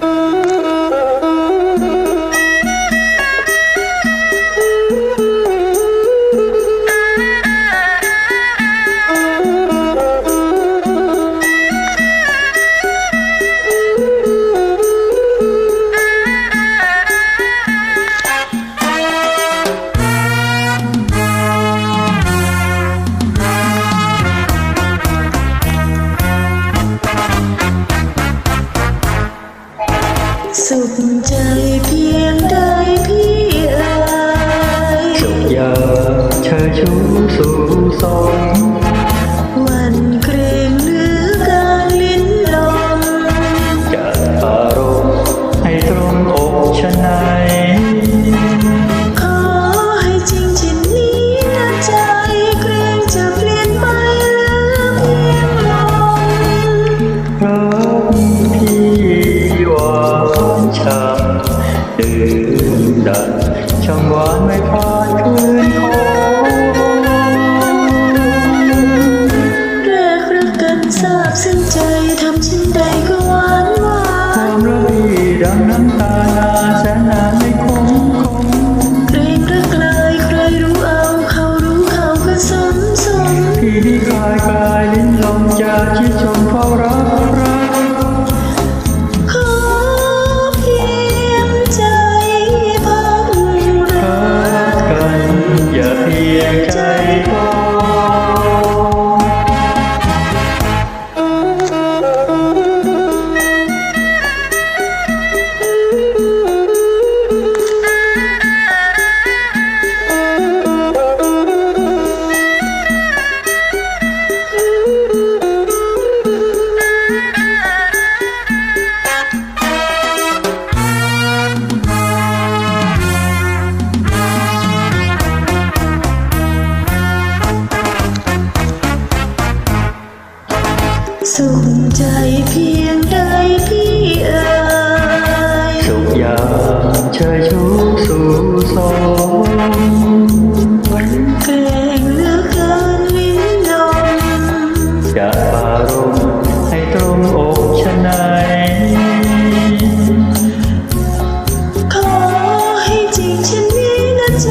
Uh... ตื่นดันช่างหวานไม่พลาดคืนคอแรกรักกันทราบซึ้งใจทำฉันใดก็หวานหวานความรักดังน้ำตา สุขใจเพียงใดพี่เอ๋ยสุขยามชายชูสู่สองวันเกรงเลือเกินลิ้นลมจะปารมให้ตรงอกชนายขอให้จริงฉันนี้นะจ